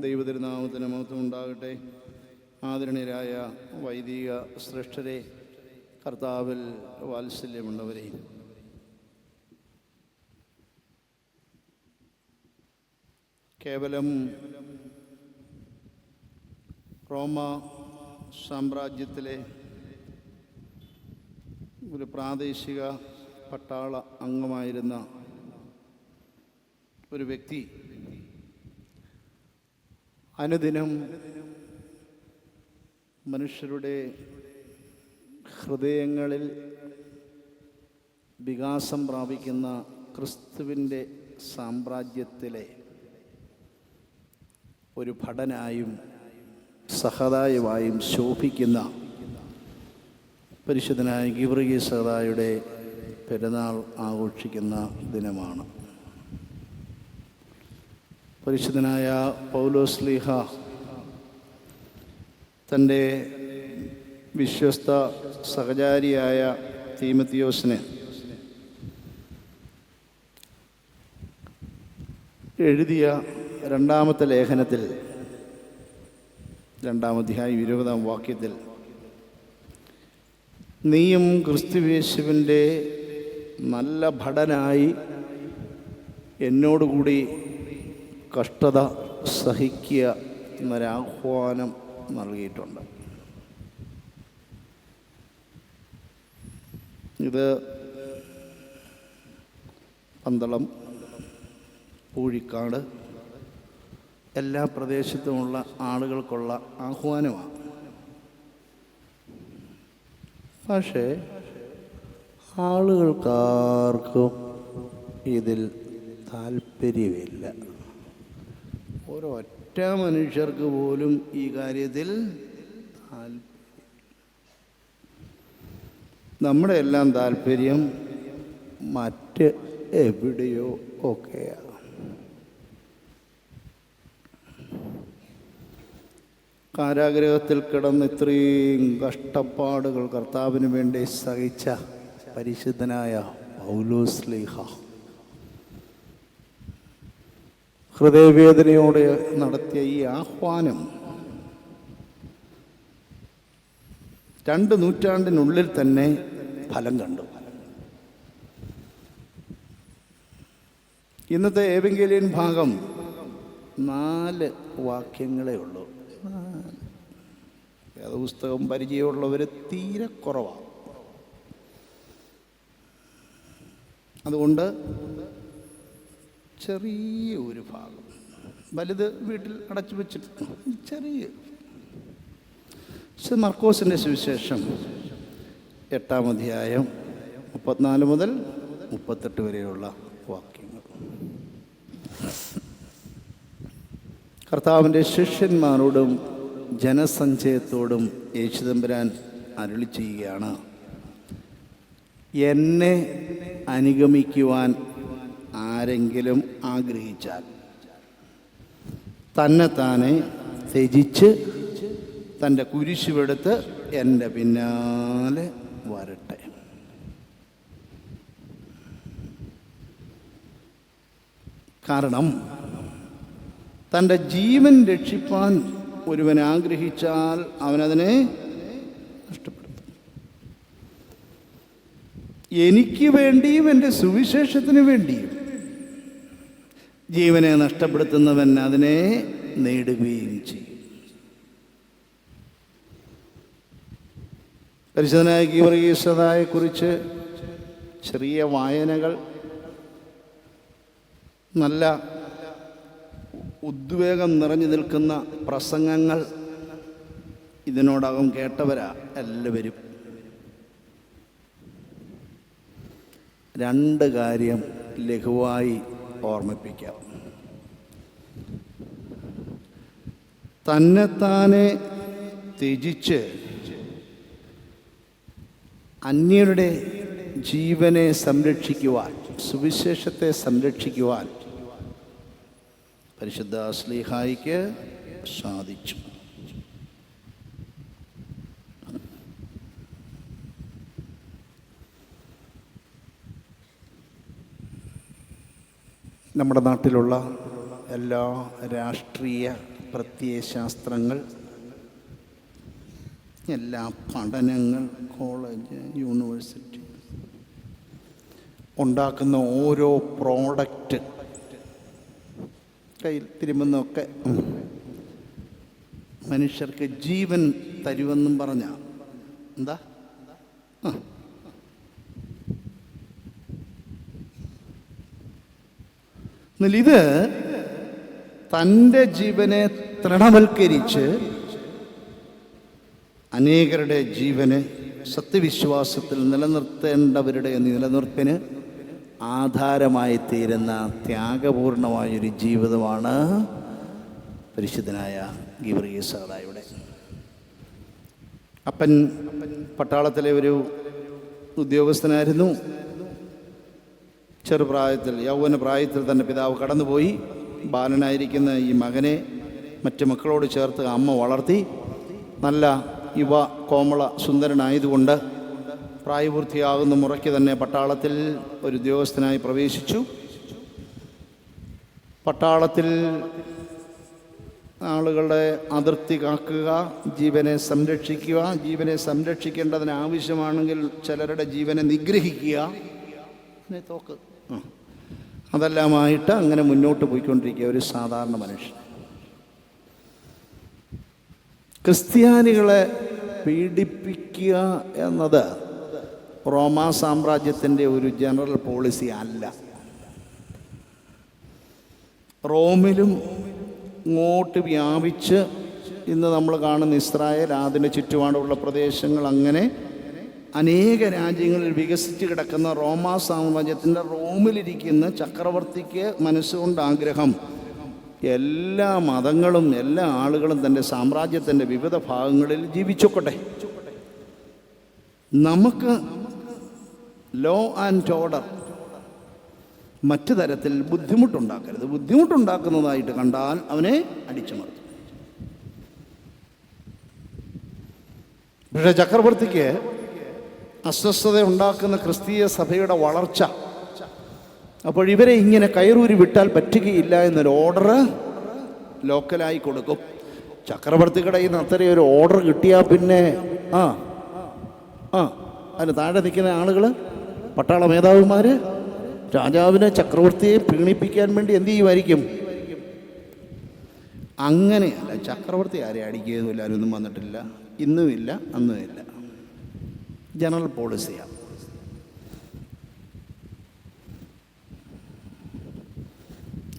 ദൈവതിരുനാമത്തിന് മഹത്വം ഉണ്ടാകട്ടെ ആദരണീയരായ വൈദിക ശ്രേഷ്ഠരെ കർത്താവിൽ വാത്സല്യമുള്ളവരെ. കേവലം റോമ സാമ്രാജ്യത്തിലെ ഒരു പ്രാദേശിക പട്ടാള അംഗമായിരുന്ന ഒരു വ്യക്തി അനുദിനം മനുഷ്യരുടെ ഹൃദയങ്ങളിൽ വികാസം പ്രാപിക്കുന്ന ക്രിസ്തുവിന്റെ സാമ്രാജ്യത്തിലെ ഒരു ഭടനായും സഹതായുമായും ശോഭിക്കുന്ന പരിശുദ്ധനായ ഗിബ്രഗി സഹതായുടെ പെരുന്നാൾ ആഘോഷിക്കുന്ന ദിനമാണ്. പരിശുദ്ധനായ പൗലോസ്ലിഹ തന്റെ വിശ്വസ്ത സഹചാരിയായ തീമത്തിയോസിന് എഴുതിയ രണ്ടാമത്തെ ലേഖനത്തിൽ രണ്ടാമധ്യായം ഇരുപതാം വാക്യത്തിൽ നീയും ക്രിസ്തുവേശുവിന്റെ നല്ല ഭടനായി എന്നോടുകൂടി കഷ്ടത സഹിക്കുക എന്നൊരാഹ്വാനം നൽകിയിട്ടുണ്ട്. ഇത് പന്തളം പൂഴിക്കാട് എല്ലാ പ്രദേശത്തുമുള്ള ആളുകൾക്കുള്ള ആഹ്വാനമാണ്. പക്ഷേ ആളുകൾക്കാർക്കും ഇതിൽ താല്പര്യമില്ല ഒരൊറ്റ മനുഷ്യർക്ക് പോലും ഈ കാര്യത്തിൽ നമ്മുടെ എല്ലാം താല്പര്യം മറ്റ് എവിടെയോ ഒക്കെയാണ്. കാരാഗ്രഹത്തിൽ കിടന്ന് ഇത്രയും കഷ്ടപ്പാടുകൾ കർത്താവിന് വേണ്ടി സഹിച്ച പരിശുദ്ധനായ പൗലോസ്ലീഹ ഹൃദയവേദനയോടെ നടത്തിയ ഈ ആഹ്വാനം രണ്ട് നൂറ്റാണ്ടിനുള്ളിൽ തന്നെ ഫലം കണ്ടു. ഇന്നത്തെ ഏവെങ്കിലിയൻ ഭാഗം നാല് വാക്യങ്ങളേ ഉള്ളൂ. വേദപുസ്തകം പരിചയമുള്ളവർ തീരെ കുറവാണ് അതുകൊണ്ട് ചെറിയ ഒരു ഭാഗം. വലുത് വീട്ടിൽ അടച്ചു വെച്ചിട്ട് ചെറിയ. മർക്കോസിന്റെ സുവിശേഷം എട്ടാം അധ്യായം മുപ്പത്തിനാല് മുതൽ മുപ്പത്തെട്ട് വരെയുള്ള വാക്യങ്ങൾ. കർത്താവിന്റെ ശിഷ്യന്മാരോടും ജനസഞ്ചയത്തോടും യേശുദമ്പുരാൻ അരുളി ചെയ്യുകയാണ്. എന്നെ അനുഗമിക്കുവാൻ ആരെങ്കിലും ആഗ്രഹിച്ചാൽ തന്നെ തന്നെത്താനെ ത്യജിച്ച് തന്റെ കുരിശുവെടുത്ത് എന്റെ പിന്നാലെ വരട്ടെ. കാരണം തന്റെ ജീവൻ രക്ഷിപ്പാൻ ഒരുവൻ ആഗ്രഹിച്ചാൽ അവനതിനെ നഷ്ടപ്പെടുത്തും. എനിക്ക് വേണ്ടിയും എന്റെ സുവിശേഷത്തിന് വേണ്ടിയും ജീവനെ നഷ്ടപ്പെടുത്തുന്നവൻ അതിനെ നേടുകയും ചെയ്യും. പരിശുദ്ധനായ കുറിച്ച് ചെറിയ വായനകൾ നല്ല ഉദ്വേഗം നിറഞ്ഞു നിൽക്കുന്ന പ്രസംഗങ്ങൾ ഇതിനോടകം കേട്ടവരാ എല്ലാവരും. രണ്ട് കാര്യം ലഘുവായി ഓർമ്മിപ്പിക്കാം. തന്നെത്താനെ ത്യജിച്ച് അന്യരുടെ ജീവനെ സംരക്ഷിക്കുവാൻ സുവിശേഷത്തെ സംരക്ഷിക്കുവാൻ പരിശുദ്ധ സ്ലീഹായിക്ക് സാധിച്ചു. നമ്മുടെ നാട്ടിലുള്ള എല്ലാ രാഷ്ട്രീയ പ്രത്യയശാസ്ത്രങ്ങൾ എല്ലാ പഠനങ്ങൾ കോളേജ് യൂണിവേഴ്സിറ്റി ഉണ്ടാക്കുന്ന ഓരോ പ്രോഡക്റ്റ് കയ്യിൽ തിരുമുന്നൊക്കെ മനുഷ്യർക്ക് ജീവൻ തരുമെന്നും പറഞ്ഞ എന്താ? എന്നാൽ ഇത് തന്റെ ജീവനെ തൃണവൽക്കരിച്ച് അനേകരുടെ ജീവനെ സത്യവിശ്വാസത്തിൽ നിലനിർത്തേണ്ടവരുടെ നിലനിർപ്പിന് ആധാരമായി തീരുന്ന ത്യാഗപൂർണമായൊരു ജീവിതമാണ് പരിശുദ്ധനായ ഗിബ്രീസാദായുടെ അപ്പൻ പട്ടാളത്തിലെ ഒരു ഉദ്യോഗസ്ഥനായിരുന്നു. ചെറുപ്രായത്തിൽ യൗവന പ്രായത്തിൽ തന്നെ പിതാവ് കടന്നുപോയി. ബാലനായിരിക്കുന്ന ഈ മകനെ മറ്റ് മക്കളോട് ചേർത്ത് അമ്മ വളർത്തി. നല്ല യുവ കോമള സുന്ദരനായതുകൊണ്ട് പ്രായപൂർത്തിയാകുന്ന മുറയ്ക്ക് തന്നെ പട്ടാളത്തിൽ ഒരു ഉദ്യോഗസ്ഥനായി പ്രവേശിച്ചു. പട്ടാളത്തിൽ ആളുകളുടെ അതിർത്തി കാക്കുക ജീവനെ സംരക്ഷിക്കുക. ജീവനെ സംരക്ഷിക്കേണ്ടതിന് ആവശ്യമാണെങ്കിൽ ചിലരുടെ ജീവനെ നിഗ്രഹിക്കുക. തോക്ക്. അതെല്ലാമായിട്ട് അങ്ങനെ മുന്നോട്ട് പോയിക്കൊണ്ടിരിക്കുക ഒരു സാധാരണ മനുഷ്യൻ. ക്രിസ്ത്യാനികളെ പീഡിപ്പിക്കുക എന്നത് റോമാ സാമ്രാജ്യത്തിന്റെ ഒരു ജനറൽ പോളിസി അല്ല. റോമിലും ഇങ്ങോട്ട് വ്യാപിച്ച് ഇന്ന് നമ്മൾ കാണുന്ന ഇസ്രായേൽ അതിന്റെ ചുറ്റുപാടുള്ള പ്രദേശങ്ങൾ അങ്ങനെ അനേക രാജ്യങ്ങളിൽ വികസിച്ച് കിടക്കുന്ന റോമാ സാമ്രാജ്യത്തിന്റെ റോമിലിരിക്കുന്ന ചക്രവർത്തിക്ക് മനസ്സുകൊണ്ട് ആഗ്രഹം. എല്ലാ മതങ്ങളും എല്ലാ ആളുകളും തന്റെ സാമ്രാജ്യത്തിന്റെ വിവിധ ഭാഗങ്ങളിൽ ജീവിച്ചോക്കട്ടെ. നമുക്ക് ലോ ആൻഡ് ഓർഡർ മറ്റു തരത്തിൽ ബുദ്ധിമുട്ടുണ്ടാക്കരുത്. ബുദ്ധിമുട്ടുണ്ടാക്കുന്നതായിട്ട് കണ്ടാൽ അവനെ അടിച്ചമർത്തും. പക്ഷേ ചക്രവർത്തിക്ക് അസ്വസ്ഥത ഉണ്ടാക്കുന്ന ക്രിസ്തീയ സഭയുടെ വളർച്ച. അപ്പോൾ ഇവരെ ഇങ്ങനെ കയറൂരി വിട്ടാൽ പറ്റുകയില്ല എന്നൊരു ഓർഡർ ലോക്കലായി കൊടുക്കും. ചക്രവർത്തിയുടെ കയ്യിൽ നിന്ന് അത്രയും ഒരു ഓർഡർ കിട്ടിയാൽ പിന്നെ ആ ആ അതിന് താഴെ നിൽക്കുന്ന ആളുകൾ പട്ടാള മേധാവിമാർ രാജാവിനെ ചക്രവർത്തിയെ പീണിപ്പിക്കാൻ വേണ്ടി എന്ത് ചെയ്യുമായിരിക്കും? അങ്ങനെയല്ല ചക്രവർത്തി ആരെ എല്ലാവരും ആരൊന്നും വന്നിട്ടില്ല ഇന്നുമില്ല അന്നുമില്ല. ജനറൽ പോളിസിയാണ്.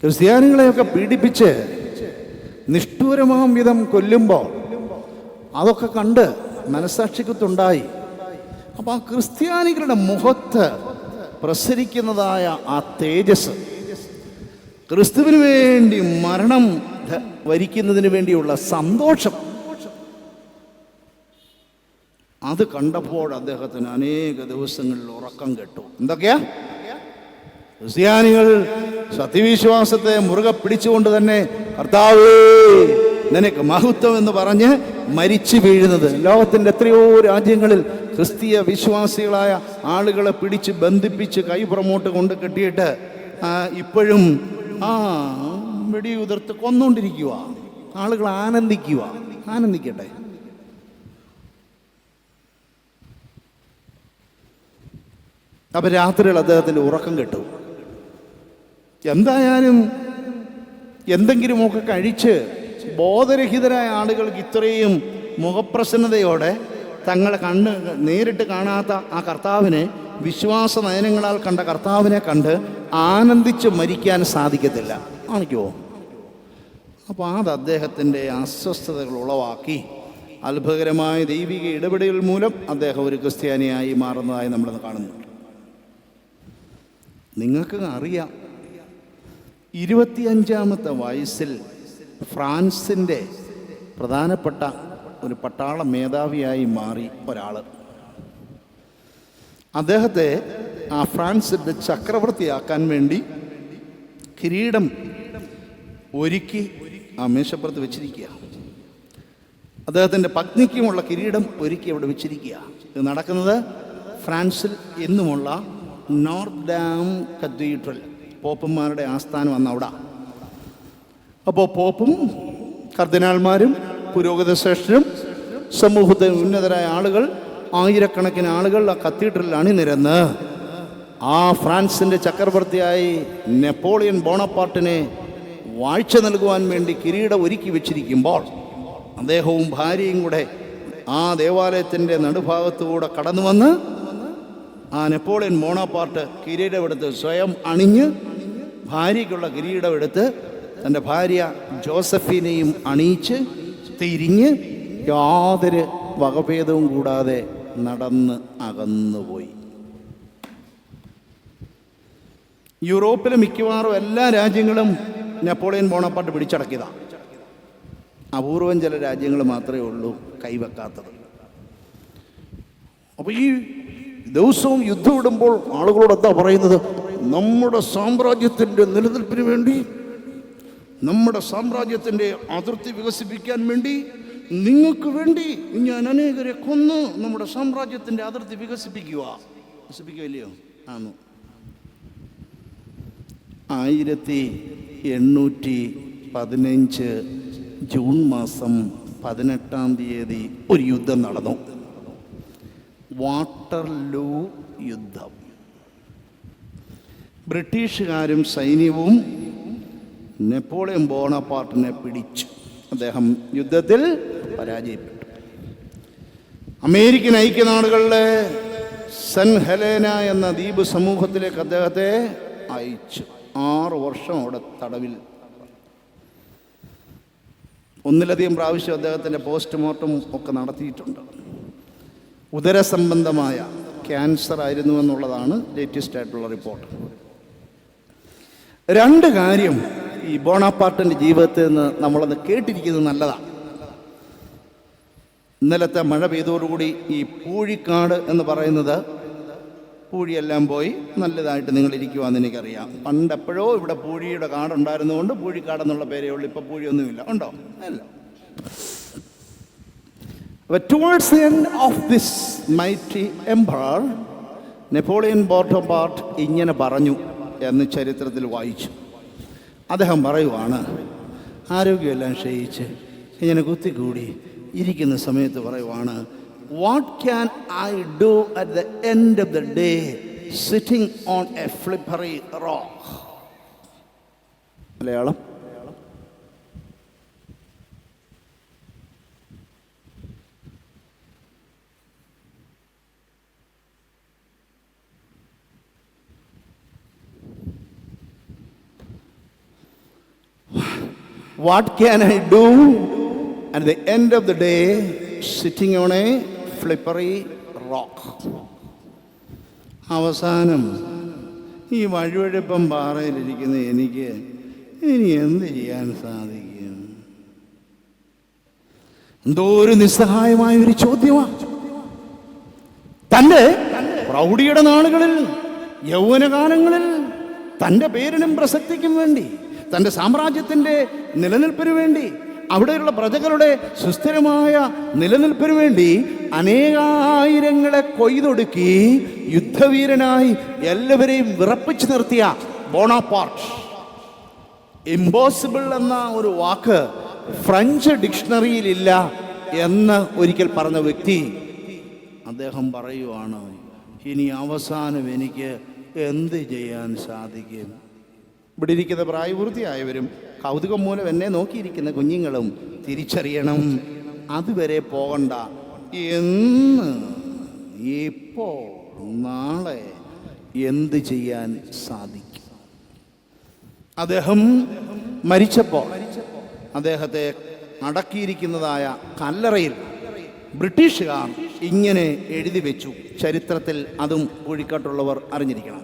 ക്രിസ്ത്യാനികളെയൊക്കെ പീഡിപ്പിച്ച് നിഷ്ഠൂരമാം വിധം കൊല്ലുമ്പോൾ അതൊക്കെ കണ്ട് മനസാക്ഷിക്കത്തുണ്ടായി അപ്പോൾ ആ ക്രിസ്ത്യാനികളുടെ മുഖത്ത് പ്രസരിക്കുന്നതായ ആ തേജസ് ക്രിസ്തുവിന് വേണ്ടി മരണം വരിക്കുന്നതിന് വേണ്ടിയുള്ള സന്തോഷം അത് കണ്ടപ്പോൾ അദ്ദേഹത്തിന് അനേക ദിവസങ്ങളിൽ ഉറക്കം കെട്ടു. എന്തൊക്കെയാ? ക്രിസ്ത്യാനികൾ സത്യവിശ്വാസത്തെ മുറുകെ പിടിച്ചുകൊണ്ട് തന്നെ കർത്താവേ നിനക്ക് മഹത്വം എന്ന് പറഞ്ഞ് മരിച്ചു വീഴുന്നത്. ലോകത്തിന്റെ എത്രയോ രാജ്യങ്ങളിൽ ക്രിസ്തീയ വിശ്വാസികളായ ആളുകളെ പിടിച്ച് ബന്ധിപ്പിച്ച് കൈ പുറമോട്ട് കൊണ്ട് കെട്ടിയിട്ട് ഇപ്പോഴും ആ വെടിയുതിർത്ത് കൊന്നുകൊണ്ടിരിക്കുക ആളുകൾ ആനന്ദിക്കുക ആനന്ദിക്കട്ടെ. അപ്പം രാത്രിയിൽ അദ്ദേഹത്തിന്റെ ഉറക്കം കിട്ടും. എന്തായാലും എന്തെങ്കിലുമൊക്കെ കഴിച്ച് ബോധരഹിതരായ ആളുകൾക്ക് ഇത്രയും മുഖപ്രസന്നതയോടെ തങ്ങളെ കണ്ണ് നേരിട്ട് കാണാത്ത ആ കർത്താവിനെ വിശ്വാസ നയനങ്ങളാൽ കണ്ട കർത്താവിനെ കണ്ട് ആനന്ദിച്ച് മരിക്കാൻ സാധിക്കത്തില്ല. ആണിക്കോ അപ്പോൾ അത് അദ്ദേഹത്തിന്റെ അസ്വസ്ഥതകൾ ഉളവാക്കി. അത്ഭുതകരമായ ദൈവിക ഇടപെടൽ മൂലം അദ്ദേഹം ഒരു ക്രിസ്ത്യാനിയായി മാറുന്നതായി നമ്മൾ കാണുന്നുണ്ട് നിങ്ങൾക്ക് അറിയാം. ഇരുപത്തിയഞ്ചാമത്തെ വയസ്സിൽ ഫ്രാൻസിന്റെ പ്രധാനപ്പെട്ട ഒരു പട്ടാള മേധാവിയായി മാറി ഒരാൾ അദ്ദേഹത്തെ ആ ഫ്രാൻസിന്റെ ചക്രവർത്തിയാക്കാൻ വേണ്ടി കിരീടം ഒരുക്കി ആ മേശപ്പുറത്ത് വെച്ചിരിക്കുക. അദ്ദേഹത്തിന്റെ പത്നിക്കുമുള്ള കിരീടം ഒരുക്കി അവിടെ വെച്ചിരിക്കുക. ഇത് നടക്കുന്നത് ഫ്രാൻസിൽ എന്നുമുള്ള നോർത്ത് ഡാം കത്തീഡ്രൽ. പോപ്പന്മാരുടെ ആസ്ഥാനം അന്ന് അവിടെ. അപ്പോൾ പോപ്പും കർദിനാൾമാരും പുരോഗതി ശ്രേഷ്ഠരും സമൂഹത്തെ ഉന്നതരായ ആളുകൾ ആയിരക്കണക്കിന് ആളുകൾ ആ കത്തീഡ്രലിൽ അണിനിരന്ന് ആ ഫ്രാൻസിന്റെ ചക്രവർത്തിയായി നെപ്പോളിയൻ ബോണപ്പാർട്ടിനെ വാഴ്ച നൽകുവാൻ വേണ്ടി കിരീടം ഒരുക്കി വെച്ചിരിക്കുമ്പോൾ അദ്ദേഹവും ഭാര്യയും കൂടെ ആ ദേവാലയത്തിന്റെ നടുഭാഗത്തുകൂടെ കടന്നു വന്ന് ആ നെപ്പോളിയൻ മോണോപാർട്ട് കിരീടമെടുത്ത് സ്വയം അണിഞ്ഞ് ഭാര്യയ്ക്കുള്ള കിരീടമെടുത്ത് തന്റെ ഭാര്യ ജോസഫിനെയും അണിയിച്ച് തിരിഞ്ഞ് യാതൊരു വകഭേദവും കൂടാതെ നടന്ന് അകന്നുപോയി. യൂറോപ്പിലെ മിക്കവാറും എല്ലാ രാജ്യങ്ങളും നെപ്പോളിയൻ ബോണപ്പാട്ട് പിടിച്ചടക്കിയതാണ് അപൂർവം ചില രാജ്യങ്ങൾ മാത്രമേ ഉള്ളൂ കൈവെക്കാത്തത്. അപ്പോൾ ഈ ദിവസവും യുദ്ധം ഇടുമ്പോൾ ആളുകളോട് എന്താ പറയുന്നത്? നമ്മുടെ സാമ്രാജ്യത്തിന്റെ നിലനിൽപ്പിന് വേണ്ടി നമ്മുടെ സാമ്രാജ്യത്തിന്റെ അതിർത്തി വികസിപ്പിക്കാൻ വേണ്ടി നിങ്ങൾക്ക് വേണ്ടി ഞാൻ അനേകരെ കൊന്ന് നമ്മുടെ സാമ്രാജ്യത്തിന്റെ അതിർത്തി വികസിപ്പിക്കുക. വികസിപ്പിക്കുകയില്ലയോ? ആന്നു. ആയിരത്തി എണ്ണൂറ്റി പതിനഞ്ച് ജൂൺ മാസം പതിനെട്ടാം തീയതി ഒരു യുദ്ധം നടന്നു. വാട്ടർലൂ യുദ്ധം. ബ്രിട്ടീഷുകാരും സൈന്യവും നെപ്പോളിയൻ ബോണപ്പാർട്ടിനെ പിടിച്ചു അദ്ദേഹം യുദ്ധത്തിൽ പരാജയപ്പെട്ടു. അമേരിക്കൻ ഐക്യനാടുകളിലെ സെൻ ഹെലേന എന്ന ദ്വീപ് സമൂഹത്തിലേക്ക് അദ്ദേഹത്തെ അയച്ചു. ആറ് വർഷം അവിടെ തടവിൽ. ഒന്നിലധികം പ്രാവശ്യം അദ്ദേഹത്തിന്റെ പോസ്റ്റ്മോർട്ടം ഒക്കെ നടത്തിയിട്ടുണ്ട്. ഉദരസംബന്ധമായ ക്യാൻസർ ആയിരുന്നു എന്നുള്ളതാണ് ലേറ്റസ്റ്റ് ആയിട്ടുള്ള റിപ്പോർട്ട് രണ്ട് കാര്യം ഈ ബോണാപ്പാർട്ടിന്റെ ജീവിതത്തിൽ നിന്ന് നമ്മളത് കേട്ടിരിക്കുന്നത് നല്ലതാണ്. ഇന്നലത്തെ മഴ പെയ്തോടുകൂടി ഈ പൂഴിക്കാട് എന്ന് പറയുന്നത് പൂഴിയെല്ലാം പോയി നല്ലതായിട്ട് നിങ്ങൾ ഇരിക്കുവാന്ന് എനിക്കറിയാം. പണ്ട് എപ്പോഴോ ഇവിടെ പൂഴിയുടെ കാടുണ്ടായിരുന്നുകൊണ്ട് പൂഴിക്കാടെന്നുള്ള പേരേ ഉള്ളൂ ഇപ്പോൾ പൂഴിയൊന്നുമില്ല. ഉണ്ടോ? അല്ല But towards the end of this mighty emperor, Napoleon Bonaparte ഇങ്ങനെ പറഞ്ഞു എന്ന് ചരിത്രത്തിൽ വായിച്ചു. അദ്ദേഹം പറയുവാണ് ആരോഗ്യമെല്ലാം ക്ഷയിച്ച് ഇങ്ങനെ കുത്തിക്കൂടി ഇരിക്കുന്ന സമയത്ത് പറയുവാണ് what can I do at the end of the day sitting on a slippery rock Malayalam What can I do? At the end of the day sitting on a slippery rock അവസാനം ഈ വഴുവഴുപ്പം പാറയിലിരിക്കുന്ന എനിക്ക് ഇനി എന്ത് ചെയ്യാൻ സാധിക്കും? എന്തോ ഒരു നിസ്സഹായമായ ഒരു ചോദ്യമാണ് തന്റെ പ്രൗഢിയുടെ നാളുകളിൽ യൗവനകാലങ്ങളിൽ തന്റെ പേരിനും പ്രസക്തിക്കും വേണ്ടി തന്റെ സാമ്രാജ്യത്തിന്റെ നിലനിൽപ്പിന് വേണ്ടി അവിടെയുള്ള പ്രജകളുടെ സുസ്ഥിരമായ നിലനിൽപ്പിന് വേണ്ടി അനേകായിരങ്ങളെ കൊയ്തൊടുക്കി യുദ്ധവീരനായി എല്ലാവരെയും വിറപ്പിച്ചു നിർത്തിയ ബോണാപ്പാർട്ട്. ഇമ്പോസിബിൾ എന്ന ഒരു വാക്ക് ഫ്രഞ്ച് ഡിക്ഷണറിയിലില്ല എന്ന് ഒരിക്കൽ പറഞ്ഞ വ്യക്തി അദ്ദേഹം പറയുവാണ് ഇനി അവസാനം എനിക്ക് എന്ത് ചെയ്യാൻ സാധിക്കും? ഇവിടെ ഇരിക്കുന്ന പ്രായപൂർത്തിയായവരും കൗതുകം മൂലം എന്നെ നോക്കിയിരിക്കുന്ന കുഞ്ഞുങ്ങളും തിരിച്ചറിയണം. അതുവരെ പോകണ്ട. എന്ന് ഇപ്പോൾ നാളെ എന്ത് ചെയ്യാൻ സാധിക്കും? അദ്ദേഹം മരിച്ചപ്പോൾ അദ്ദേഹത്തെ അടക്കിയിരിക്കുന്നതായ കല്ലറയിൽ ബ്രിട്ടീഷുകാർ ഇങ്ങനെ എഴുതി വെച്ചു. ചരിത്രത്തിൽ അതും കോഴിക്കാട്ടുള്ളവർ അറിഞ്ഞിരിക്കണം.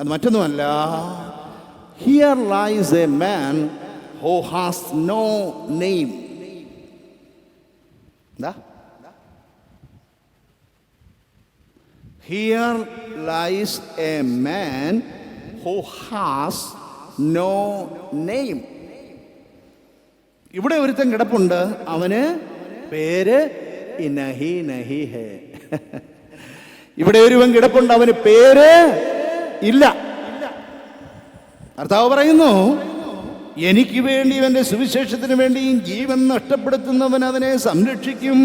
അത് മറ്റൊന്നുമല്ല. Here lies a man who has no name. Da? Here lies a man who has no name. ഇവിടെ ഒരുത്തൻ കിടപ്പുണ്ട് അവന് പേര് ഇവിടെ ഒരുവൻ കിടപ്പുണ്ട് അവന് പേര് ഇല്ല കർത്താവ് പറയുന്നു എനിക്ക് വേണ്ടി അവന്റെ സുവിശേഷത്തിന് വേണ്ടിയും ജീവൻ നഷ്ടപ്പെടുത്തുന്നവൻ അതിനെ സംരക്ഷിക്കും.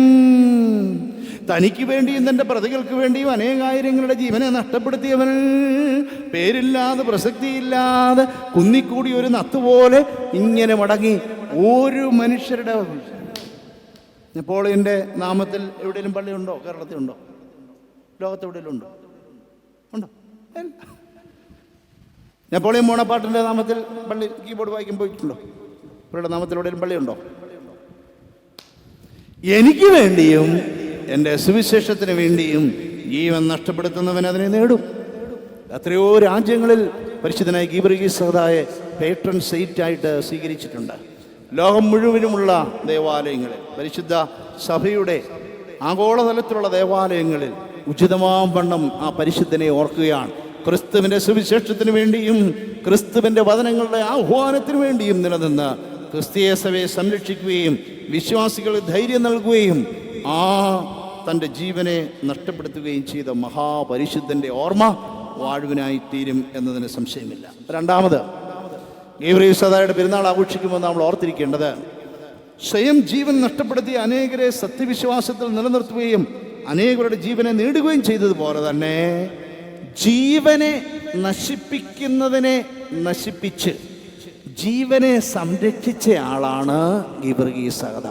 തനിക്ക് വേണ്ടിയും തന്റെ പ്രതികൾക്ക് വേണ്ടിയും അനേകായിരങ്ങളുടെ ജീവനെ നഷ്ടപ്പെടുത്തിയവൻ പേരില്ലാതെ പ്രസക്തിയില്ലാതെ കുന്നിക്കൂടി ഒരു നത്തുപോലെ ഇങ്ങനെ മടങ്ങി ഒരു മനുഷ്യരുടെ നെപ്പോളിയന്റെ നാമത്തിൽ എവിടെയെങ്കിലും പള്ളിയുണ്ടോ? കേരളത്തിലുണ്ടോ? ലോകത്തെവിടെയെങ്കിലും ഉണ്ടോ? ഉണ്ടോ. നെപ്പോളിയൻ മോണപ്പാട്ടിന്റെ നാമത്തിൽ പള്ളി കീബോർഡ് വായിക്കാൻ പോയിട്ടുണ്ടോ ഇവരുടെ നാമത്തിലൂടെ എവിടെയെങ്കിലും പള്ളിയുണ്ടോ? എനിക്ക് വേണ്ടിയും എന്റെ സുവിശേഷത്തിന് വേണ്ടിയും ജീവൻ നഷ്ടപ്പെടുത്തുന്നവൻ അതിനെ നേടും. എത്രയോ രാജ്യങ്ങളിൽ പരിശുദ്ധനായ ഗീബർഗീസതായ പേട്രൺ സൈറ്റായിട്ട് സ്വീകരിച്ചിട്ടുണ്ട്. ലോകം മുഴുവനുമുള്ള ദേവാലയങ്ങളിൽ പരിശുദ്ധ സഭയുടെ ആഗോളതലത്തിലുള്ള ദേവാലയങ്ങളിൽ ഉചിതമാം വണ്ണം ആ പരിശുദ്ധനെ ഓർക്കുകയാണ്. ക്രിസ്തുവിന്റെ സുവിശേഷത്തിന് വേണ്ടിയും ക്രിസ്തുവിന്റെ വചനങ്ങളുടെ ആഹ്വാനത്തിന് വേണ്ടിയും നിലനിന്ന് ക്രിസ്തീയ സഭയെ സംരക്ഷിക്കുകയും വിശ്വാസികളെ ധൈര്യം നൽകുകയും ആ തന്റെ ജീവനെ നഷ്ടപ്പെടുത്തുകയും ചെയ്ത മഹാപരിശുദ്ധന്റെ ഓർമ്മ വാഴുവിനായി തീരും എന്നതിന് സംശയമില്ല. രണ്ടാമത് ഗീവ്രീസദായുടെ പെരുന്നാൾ ആഘോഷിക്കുമ്പോൾ നമ്മൾ ഓർത്തിരിക്കേണ്ടത് സ്വയം ജീവൻ നഷ്ടപ്പെടുത്തിയ അനേകരെ സത്യവിശ്വാസത്തിൽ നിലനിർത്തുകയും അനേകരുടെ ജീവനെ നേടുകയും ചെയ്തതുപോലെ തന്നെ ജീവനെ നശിപ്പിക്കുന്നതിനെ നശിപ്പിച്ച് ജീവനെ സംരക്ഷിച്ച ആളാണ് ഗീവർഗീസകത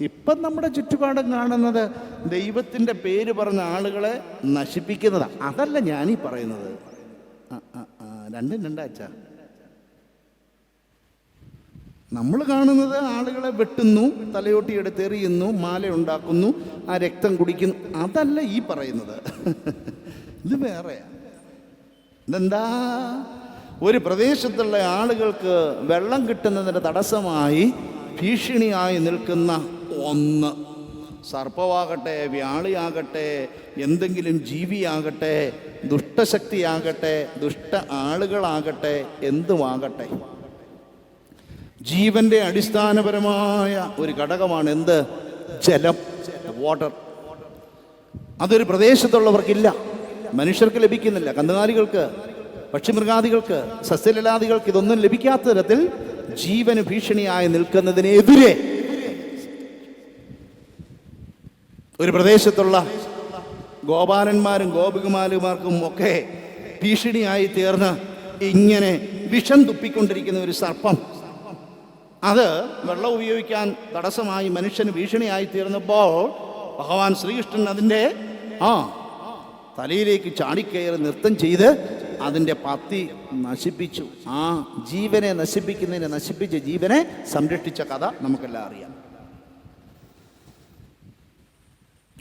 ഇപ്പം നമ്മുടെ ചുറ്റുപാടും കാണുന്നത് ദൈവത്തിന്റെ പേര് പറഞ്ഞ ആളുകളെ നശിപ്പിക്കുന്നതാണ് അതല്ല ഞാനീ പറയുന്നത്. രണ്ടും രണ്ടാഴ്ച. നമ്മൾ കാണുന്നത് ആളുകളെ വെട്ടുന്നു തലയോട്ടിയെടുത്തെറിയുന്നു മാല ഉണ്ടാക്കുന്നു ആ രക്തം കുടിക്കുന്നു. അതല്ല ഈ പറയുന്നത്. ഇത് വേറെയാണ് ഇതെന്താ? ഒരു പ്രദേശത്തുള്ള ആളുകൾക്ക് വെള്ളം കിട്ടുന്നതിന്റെ തടസ്സമായി ഭീഷണിയായി നിൽക്കുന്ന ഒന്ന്. സർപ്പമാകട്ടെ വ്യാളിയാകട്ടെ എന്തെങ്കിലും ജീവിയാകട്ടെ ദുഷ്ടശക്തിയാകട്ടെ ദുഷ്ട ആളുകളാകട്ടെ എന്തുമാകട്ടെ. ജീവന്റെ അടിസ്ഥാനപരമായ ഒരു ഘടകമാണ് എന്ത്? ജലം വാട്ടർ അതൊരു പ്രദേശത്തുള്ളവർക്കില്ല. മനുഷ്യർക്ക് ലഭിക്കുന്നില്ല. കന്നുകാലികൾക്ക് പക്ഷിമൃഗാദികൾക്ക് സസ്യലലാദികൾക്ക് ഇതൊന്നും ലഭിക്കാത്ത തരത്തിൽ ജീവന് ഭീഷണിയായി നിൽക്കുന്നതിനെതിരെ ഒരു പ്രദേശത്തുള്ള ഗോപാലന്മാരും ഗോപികുമാലുമാർക്കും ഒക്കെ ഭീഷണിയായി തീർന്ന് ഇങ്ങനെ വിഷം തുപ്പിക്കൊണ്ടിരിക്കുന്ന ഒരു സർപ്പം. അത് വെള്ളം ഉപയോഗിക്കാൻ തടസ്സമായി മനുഷ്യന് ഭീഷണിയായി തീർന്നപ്പോൾ ഭഗവാൻ ശ്രീകൃഷ്ണൻ അതിന്റെ ആ തലയിലേക്ക് ചാടിക്കയറി നൃത്തം ചെയ്ത് അതിന്റെ പത്തി നശിപ്പിച്ചു. ആ ജീവനെ നശിപ്പിക്കുന്നതിനെ നശിപ്പിച്ച ജീവനെ സംരക്ഷിച്ച കഥ നമുക്കെല്ലാം അറിയാം.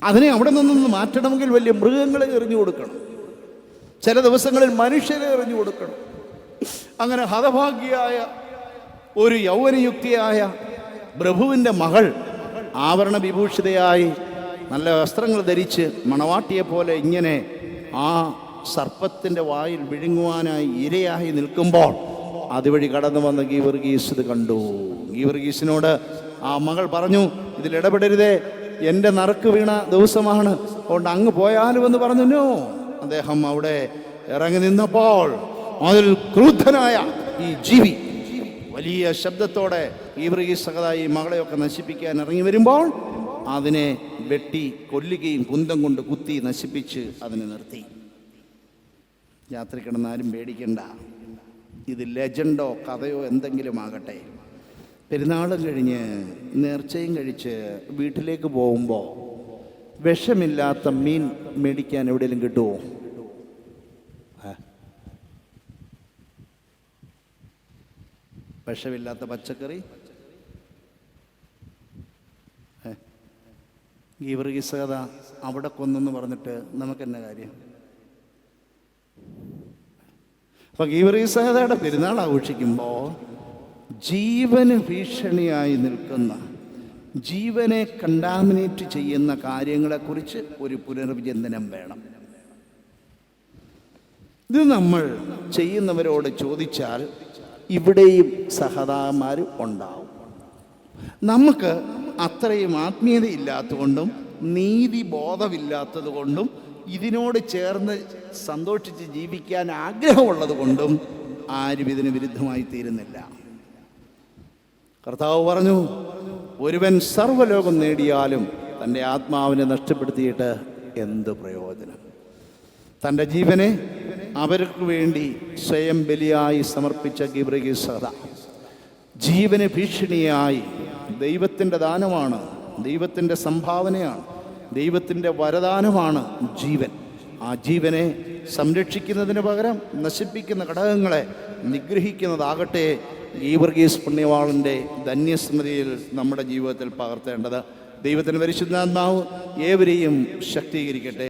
അതിനെ അവിടെ നിന്നൊന്ന് മാറ്റണമെങ്കിൽ വലിയ മൃഗങ്ങളെ എറിഞ്ഞു കൊടുക്കണം. ചില ദിവസങ്ങളിൽ മനുഷ്യരെ എറിഞ്ഞു കൊടുക്കണം. അങ്ങനെ ഹതഭാഗ്യയായ ഒരു യൗവനയുക്തിയായ പ്രഭുവിന്റെ മകൾ ആവരണ വിഭൂഷിതയായി നല്ല വസ്ത്രങ്ങൾ ധരിച്ച് മണവാട്ടിയെ പോലെ ഇങ്ങനെ ആ സർപ്പത്തിന്റെ വായിൽ വിഴുങ്ങുവാനായി ഇരയായി നിൽക്കുമ്പോൾ അതുവഴി കടന്നു വന്ന ഗീവർഗീസ് ഇത് കണ്ടു. ഗീവർഗീസിനോട് ആ മകൾ പറഞ്ഞു ഇതിൽ ഇടപെടരുതേ എന്റെ നറുക്ക് വീണ ദിവസമാണ്. അതുകൊണ്ട് അങ്ങ് പോയാലും എന്ന് പറഞ്ഞു അദ്ദേഹം അവിടെ ഇറങ്ങി നിന്നപ്പോൾ അതിൽ ക്രൂദ്ധനായ ഈ ജീവി വലിയ ശബ്ദത്തോടെ ഈ സഹതായി മകളെയൊക്കെ നശിപ്പിക്കാൻ ഇറങ്ങി വരുമ്പോൾ അതിനെ വെട്ടി കൊല്ലുകയും കുന്തം കൊണ്ട് കുത്തി നശിപ്പിച്ച് അതിനെ നിർത്തി. രാത്രി കിടന്നാലും പേടിക്കണ്ട. ഇത് ലെജൻഡോ കഥയോ എന്തെങ്കിലും ആകട്ടെ. പെരുന്നാളും കഴിഞ്ഞ് നേർച്ചയും കഴിച്ച് വീട്ടിലേക്ക് പോകുമ്പോൾ വിഷമില്ലാത്ത മീൻ മേടിക്കാൻ എവിടെയെങ്കിലും കിട്ടുമോ. വിഷമില്ലാത്ത പച്ചക്കറി? ഗീവർഗീസ് കഥ അവിടെ കൊന്നെന്ന് പറഞ്ഞിട്ട് നമുക്കെന്നെ കാര്യം? അപ്പൊ ഗീവർഗീസകഥയുടെ പെരുന്നാൾ ആഘോഷിക്കുമ്പോൾ ജീവന് ഭീഷണിയായി നിൽക്കുന്ന ജീവനെ കണ്ടാമിനേറ്റ് ചെയ്യുന്ന കാര്യങ്ങളെക്കുറിച്ച് ഒരു പുനർവിചിന്തനം വേണം. ഇത് നമ്മൾ ചെയ്യുന്നവരോട് ചോദിച്ചാൽ ഇവിടെയും സഹതാമാർ ഉണ്ടാവും. നമുക്ക് അത്രയും ആത്മീയതയില്ലാത്തതുകൊണ്ടും നീതി ബോധമില്ലാത്തതുകൊണ്ടും ഇതിനോട് ചേർന്ന് സന്തോഷിച്ച് ജീവിക്കാൻ ആഗ്രഹമുള്ളത് കൊണ്ടും ആരും ഇതിന് വിരുദ്ധമായി തീരുന്നില്ല. കർത്താവ് പറഞ്ഞു ഒരുവൻ സർവലോകം നേടിയാലും തന്റെ ആത്മാവിനെ നഷ്ടപ്പെടുത്തിയിട്ട് എന്ത് പ്രയോജനം? തന്റെ ജീവനെ അവർക്ക് വേണ്ടി സ്വയം ബലിയായി സമർപ്പിച്ച ഗിബ്രഗി സഹ ജീവന് ഭീഷണിയായി ദൈവത്തിന്റെ ദാനമാണ് ദൈവത്തിന്റെ സംഭാവനയാണ് ദൈവത്തിന്റെ വരദാനമാണ് ജീവൻ. ആ ജീവനെ സംരക്ഷിക്കുന്നതിന് പകരം നശിപ്പിക്കുന്ന ഘടകങ്ങളെ നിഗ്രഹിക്കുന്നതാകട്ടെ ഗീവർഗീസ് പുണ്യവാളന്റെ ധന്യസ്മൃതിയിൽ നമ്മുടെ ജീവിതത്തിൽ പകർത്തേണ്ടത്. ദൈവത്തിന് പരിശുദ്ധാത്മാവ് ഏവരെയും ശക്തീകരിക്കട്ടെ.